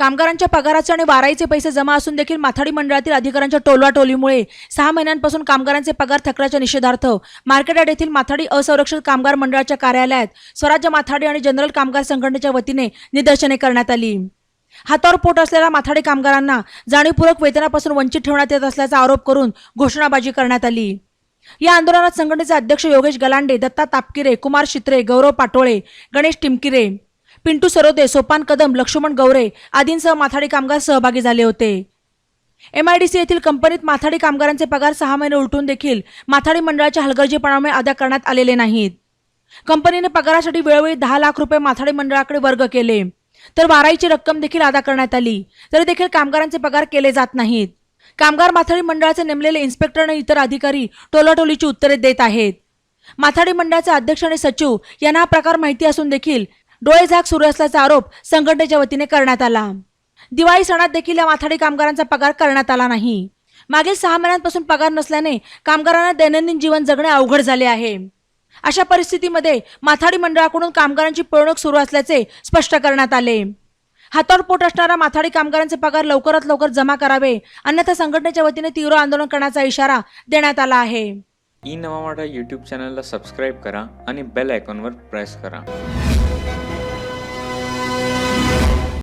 कामगारांच्या पगाराचे आणि वाराईचे पैसे जमा असून देखील माथाडी मंडळातील अधिकाऱ्यांच्या टोलवाटोलीमुळे सहा महिन्यांपासून कामगारांचे पगार थकल्याच्या निषेधार्थ मार्केटयार्ड येथील माथाडी असुरक्षित कामगार मंडळाच्या कार्यालयात स्वराज्य माथाडी आणि जनरल कामगार संघटनेच्या वतीने निदर्शने करण्यात आली. हातावर पोट असलेल्या माथाडी कामगारांना जाणीवपूर्वक वेतनापासून वंचित ठेवण्यात येत असल्याचा आरोप करून घोषणाबाजी करण्यात आली. या आंदोलनात संघटनेचे अध्यक्ष योगेश गलांडे दत्ता तापकिरे कुमार शित्रे गौरव पाटोळे गणेश टिमकिरे पिंटू सरोदे सोपान कदम लक्ष्मण गौरे आदींसह माथाडी कामगार सहभागी झाले होते. एमआयडीसी येथील कंपनीत माथाडी कामगारांचे पगार सहा महिने उलटून देखील माथाडी मंडळाच्या हलगर्जीपणामुळे अदा करण्यात आलेले नाहीत. कंपनीने पगारासाठी वेळोवेळी दहा लाख रुपये माथाडी मंडळाकडे वर्ग केले. तर वाराईची रक्कम देखील अदा करण्यात आली. तरी देखील कामगारांचे पगार केले जात नाहीत. कामगार माथाडी मंडळाचे नेमलेले इन्स्पेक्टर आणि इतर अधिकारी टोलाटोलीची उत्तरे देत आहेत. माथाडी मंडळाचे अध्यक्ष आणि सचिव यांना हा प्रकार माहिती असून देखील डोळेझाक सुरू असल्याचा आरोप संघटनेच्या वतीने करण्यात आला. दिवाळी सणात देखील या माथाडी कामगारांचा पगार करण्यात आला नाही. मागील सहा महिन्यांपासून पगार नसल्याने कामगारांना दैनंदिन जीवन जगणे अवघड झाले आहे. अशा परिस्थितीमध्ये माथाडी मंडळाकडून कामगारांची पिळवणूक सुरू असल्याचे स्पष्ट करण्यात आले. हातावर पोट असणाऱ्या माथाडी कामगारांचे पगार लवकरात लवकर जमा करावे अन्यथा संघटनेच्या वतीने तीव्र आंदोलन करण्याचा इशारा देण्यात आला आहे. ई नवा माठा यूट्यूब चॅनलला सबस्क्राईब करा आणि बेल आयकॉनवर प्रेस करा.